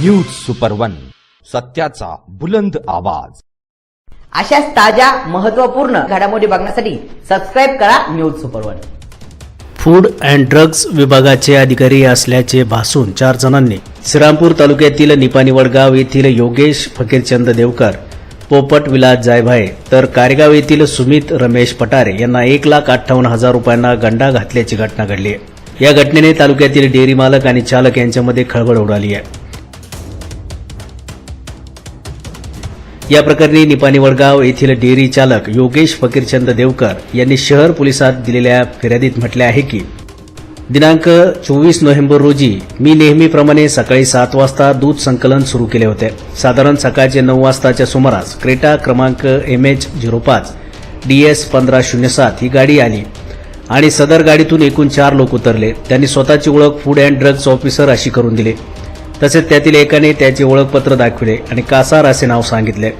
News super one सत्याचा बुलंद आवाज. अशाच ताज्या महत्त्वपूर्ण घडामोडी बघण्यासाठी सबस्क्राईब करा news super one food and drugs विभागाचे अधिकारी असल्याचे भासून चार जणांनी श्रीरामपूर तालुक्यातील निपाणी वडगाव येथील योगेश फकीरचंद देवकर पोपट विलास जायभाये तर कारेगाव येथील सुमित रमेश पटारे यांना एक लाख अठ्ठावन्न हजार रुपयांना गंडा घातल्याची घटना घडली आहे. या घटनेने तालुक्यातील डेअरी मालक आणि चालक यांच्यामध्ये खळबळ उडाली आहे. या प्रकरणी निपाणी वडगाव येथील डेअरी चालक योगेश फकीरचंद देवकर यांनी शहर पोलिसात दिलेल्या फिर्यादीत म्हटले आहे की दिनांक चोवीस नोव्हेंबर रोजी मी नेहमीप्रमाणे सकाळी सात वाजता दूध संकलन सुरू केले होते. साधारण सकाळचे नऊ वाजताच्या सुमारास क्रेटा क्रमांक एम एच झिरो पाच डी एस पंधरा शून्य सात ही गाडी आली आणि सदर गाडीतून एकूण चार लोक उतरले. त्यांनी स्वतःची ओळख फूड अँड ड्रग्ज ऑफिसर अशी करून दिली. तसेच त्यातील एकाने त्याचे ओळखपत्र दाखविले आणि कासार असे नाव सांगितले.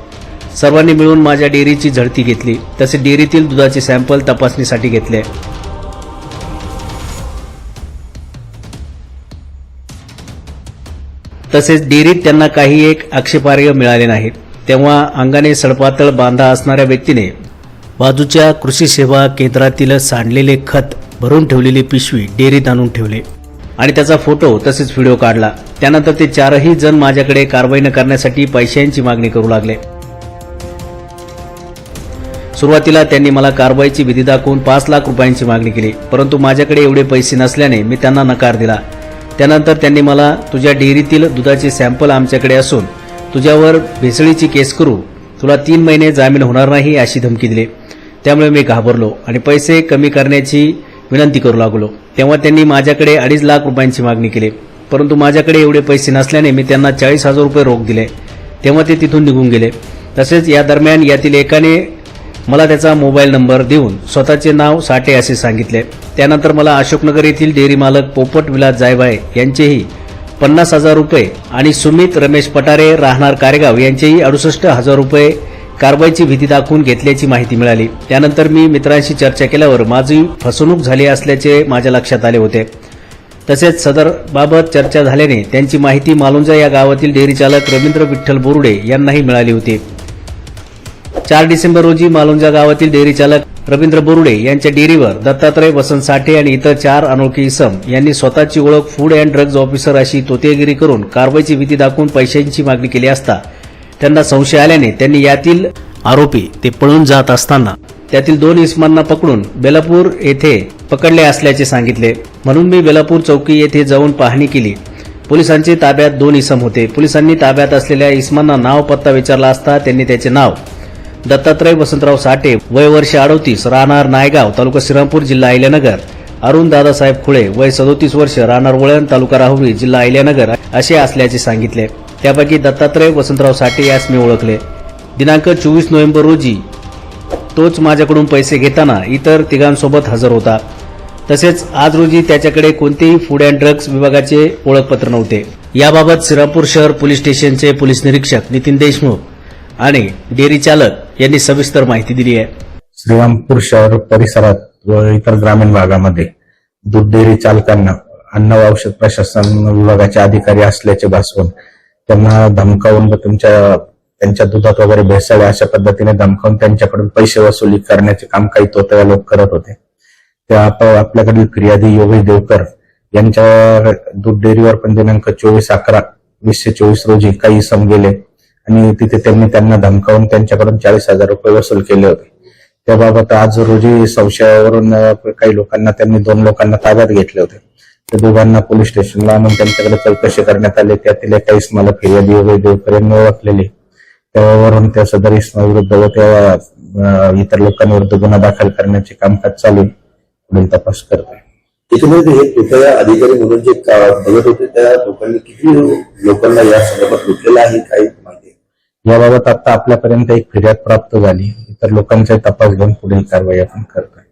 सर्वांनी मिळून माझ्या डेअरीची झडती घेतली. तसेच डेअरीतील दुधाचे सॅम्पल तपासणीसाठी घेतले. तसेच डेअरीत त्यांना काही एक आक्षेपार्ह मिळाले नाहीत तेव्हा अंगाने सडपातळ बांधा असणाऱ्या व्यक्तीने बाजूच्या कृषी सेवा केंद्रातील सांडलेले खत भरून ठेवलेली पिशवी डेअरीत आणून ठेवले. आणि त्याचा फोटो तसेच व्हिडिओ काढला. त्यानंतर ते चारही जण माझ्याकडे कारवाई न करण्यासाठी पैशांची मागणी करू लागले. सुरुवातीला त्यांनी मला कारवाईची विधी दाखवून पाच लाख रुपयांची मागणी केली परंतु माझ्याकडे एवढे पैसे नसल्याने मी त्यांना नकार दिला. त्यानंतर त्यांनी मला तुझ्या डेअरीतील दुधाचे सॅम्पल आमच्याकडे असून तुझ्यावर भेसळीची केस करू तुला तीन महिने जामीन होणार नाही अशी धमकी दिली. त्यामुळे मी घाबरलो आणि पैसे कमी करण्याची विनंती करू लागलो. तेव्हा त्यांनी माझ्याकडे अडीच लाख रुपयांची मागणी केली. परंतु माझ्याकडे एवढे पैसे नसल्याने मी त्यांना चाळीस हजार रुपये रोख दिले. तेव्हा ते तिथून निघून गेले. तसेच या दरम्यान यातील एकाने मला त्याचा मोबाईल नंबर देऊन स्वतःचे नाव साठे असे सांगितले. त्यानंतर मला अशोकनगर येथील डेअरी मालक पोपट विलास जायभाय यांचेही पन्नास हजार रुपये आणि सुमित रमेश पटारे राहणार कारेगाव यांचेही अडुसष्ट हजार रुपये कारवाईची भीती दाखवून घेतल्याची माहिती मिळाली. त्यानंतर मी मित्रांशी चर्चा केल्यावर माझी फसवणूक झाली असल्याचे माझ्या लक्षात आले होते. तसेच सदरबाबत चर्चा झाल्याने त्यांची माहिती मालुंजा या गावातील डेअरी चालक रवींद्र विठ्ठल बोरुडे यांनाही मिळाली होती. चार डिसेंबर रोजी मालुंजा गावातील डेअरी चालक रवींद्र बोरुडे यांच्या डेअरीवर दत्तात्रय वसंत साठे आणि इतर चार अनोळखी इसम यांनी स्वतःची ओळख फूड अँड ड्रग्ज ऑफिसर अशी तोतेगिरी करून कारवाईची भीती दाखवून पैशांची मागणी केली असता त्यांना संशय आल्याने त्यांनी यातील आरोपी ते पळून जात असताना त्यातील दोन इस्मांना पकडून बेलापूर येथे पकडले असल्याचे सांगितले. म्हणून मी बेलापूर चौकी येथे जाऊन पाहणी केली. पोलिसांचे ताब्यात दोन इसम होते. पोलिसांनी ताब्यात असलेल्या इस्मांना नाव पत्ता विचारला असता त्यांनी त्याचे नाव दत्तात्रय वसंतराव साठे वय वर्ष अडोतीस राहणार नायगाव तालुका श्रीरामपूर जिल्हा अहिल्यानगर अरुण दादासाहेब खुळे वय सदोतीस वर्ष राहणार वळण तालुका राहुरी जिल्हा अहिल्यानगर असे असल्याचे सांगितले. त्यापैकी दत्तात्रय वसंतराव साठे यास मी ओळखले. दिनांक चोवीस नोव्हेंबर रोजी तोच माझ्याकडून पैसे घेताना इतर तिघांसोबत हजर होता. तसेच आज रोजी त्याच्याकडे कोणतेही फूड अँड ड्रग्ज विभागाचे ओळखपत्र नव्हते. याबाबत श्रीरामपूर शहर पोलीस स्टेशनचे पोलीस निरीक्षक नितीन देशमुख आणि डेअरी चालक यांनी सविस्तर माहिती दिली आहे. श्रीरामपूर शहर परिसरात व इतर ग्रामीण भागामध्ये दूध डेअरी चालकांना अन्न व औषध प्रशासन विभागाचे अधिकारी असल्याचे भासवून त्यांना धमकावून तुमच्या त्यांच्या दुधात वगैरे भेसावे अशा पद्धतीने धमकावून त्यांच्याकडून पैसे वसुली करण्याचे काम काही तोतया लोक करत होते. त्या आता आपल्याकडील फिर्यादी योगेश देवकर यांच्या दूध डेअरीवर पण दिनांक चोवीस अकरा वीसशे चोवीस रोजी काही सम गेले. आणि तिथे त्यांनी त्यांना धमकावून त्यांच्याकडून चाळीस हजार रुपये वसूल केले होते. त्याबाबत आज रोजी संशयावरून काही लोकांना त्यांनी दोन लोकांना ताब्यात घेतले होते. त्या दोघांना पोलीस स्टेशनला आणून त्यांच्याकडे चौकशी करण्यात आली. त्यातील एका इस्माला फिर्यादी वगैरे देवकर यांनी ओळखलेली. त्यावरून त्या सदर इस्माविरुद्ध व त्या इतर लोकांविरुद्ध गुन्हा दाखल करण्याचे कामकाज चालू. पुढील तपास करत आहे त्याच्यामध्ये हे कृपया अधिकारी म्हणून जे बघत होते त्या लोकांनी किती लोकांना या संदर्भात लुटलेलं आहे काही माहिती? याबाबत आता आपल्यापर्यंत एक फिर्याद प्राप्त झाली. इतर लोकांचा तपास घेऊन पुढील कारवाई आपण करतोय.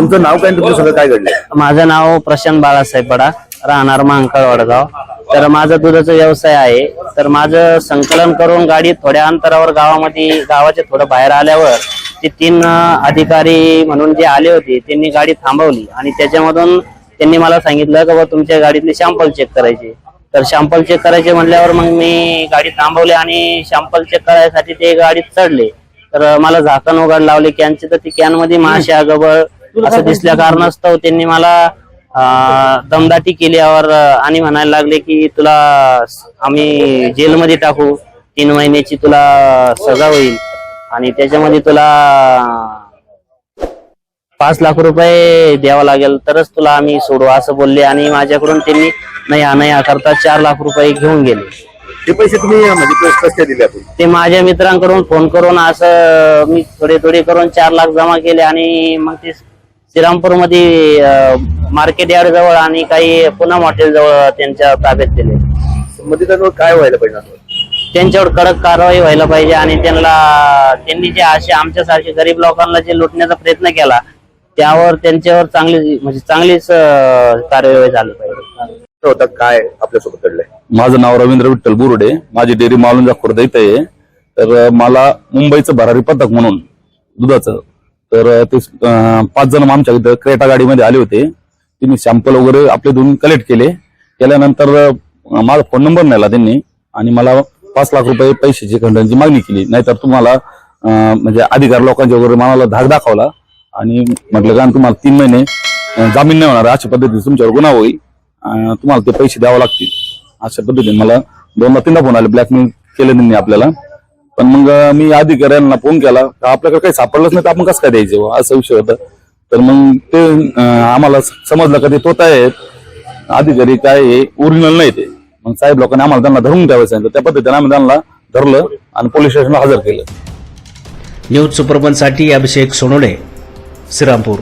तुमचं नाव काय तुमचं सगळं काय घडलंय? माझं नाव प्रशांत बाळासाहेब बडा राहणार महांकाळ वडगाव. तर माझा दुधाचा व्यवसाय आहे. तर माझं संकलन करून गाडी थोड्या अंतरावर गावामध्ये गावाच्या थोडं बाहेर आल्यावर ते तीन अधिकारी म्हणून जे आले होते त्यांनी गाडी थांबवली. आणि त्याच्यामधून त्यांनी मला सांगितलं की बा तुमच्या गाडीतले सॅम्पल चेक करायचे. तर शॅम्पल चेक करायचे म्हटल्यावर मग मी गाडी थांबवली आणि शॅम्पल चेक करायसाठी ते गाडीत चढले. तर मला झाकण वगैरे लावले. कॅनचे तर ती कॅनमध्ये माशा गबळ असं दिसल्या कारणास्तव त्यांनी मला दमदाटी केल्यावर आणि म्हणायला लागले की तुला आम्ही जेलमध्ये टाकू. तीन महिन्याची तुला सजा होईल. आणि त्याच्यामध्ये तुला पाच लाख रुपये द्यावा लागेल. तरच तुला आम्ही सोडू असं बोलले. आणि माझ्याकडून त्यांनी नाही नाही करता चार लाख रुपये घेऊन गेले. ते पैसे तुम्ही म्हणजे कस- कसे दिले आपण? ते माझ्या मित्रांकडून फोन करून असं मी थोडे थोडे करून चार लाख जमा केले आणि मग ते श्रीरामपूरमध्ये मार्केट यार्ड जवळ आणि काही पूनम हॉटेल जवळ त्यांच्या ताब्यात दिले. संबंधितांवर काय व्हायला पाहिजे असं? त्यांच्यावर कडक कारवाई व्हायला पाहिजे आणि त्यांना त्यांनी जे असे आमच्यासारखे गरीब लोकांना जे लुटण्याचा प्रयत्न केला त्यावर त्यांच्यावर चांगली म्हणजे चांगलीच अं, कार्यवाही झाली पाहिजे. होता काय आपल्यासोबत घडलंय? माझं नाव रवींद्र विठ्ठल बुरुडे. माझी डेअरी मालुंजा खुर्द इथं आहे. तर मला मुंबईचं भरारी पथक म्हणून दुधाचं तर ते पाच जण आमच्या इथं क्रेटा गाडीमध्ये आले होते. त्यांनी सॅम्पल वगैरे आपले दोन कलेक्ट केले. केल्यानंतर माझा फोन नंबर नेला त्यांनी. आणि मला पाच लाख रुपये पैशाची खंडनची मागणी केली. नाहीतर तुम्हाला म्हणजे अधिकार लोकांच्या वगैरे मला धाक दाखवला. आणि म्हटलं कारण तुम्हाला तीन महिने जामीन नाही होणार. अशा पद्धतीने तुमच्यावर गुन्हा होईल. तुम्हाला ते पैसे द्यावे लागतील. अशा पद्धतीने मला दोनदा तीनदा फोन आले. ब्लॅकमेल केले त्यांनी आपल्याला. पण मग मी अधिकाऱ्यांना फोन केला तर आपल्याकडे काही सापडलंच नाही तर आपण कसं काय द्यायचे बुवा, हो? असा विषय होता. तर मग ते आम्हाला समजलं का ते तोता आहेत. अधिकारी काय हे ओरिजिनल नाही ते. मग साहेब लोकांनी आम्हाला त्यांना धरून ठेवायचं सांगितलं. त्या पद्धतीने आम्ही त्यांना धरलं आणि पोलीस स्टेशनला हजर केलं. न्यूज सुपरबनसाठी अभिषेक सोनोडे श्रीरामपूर.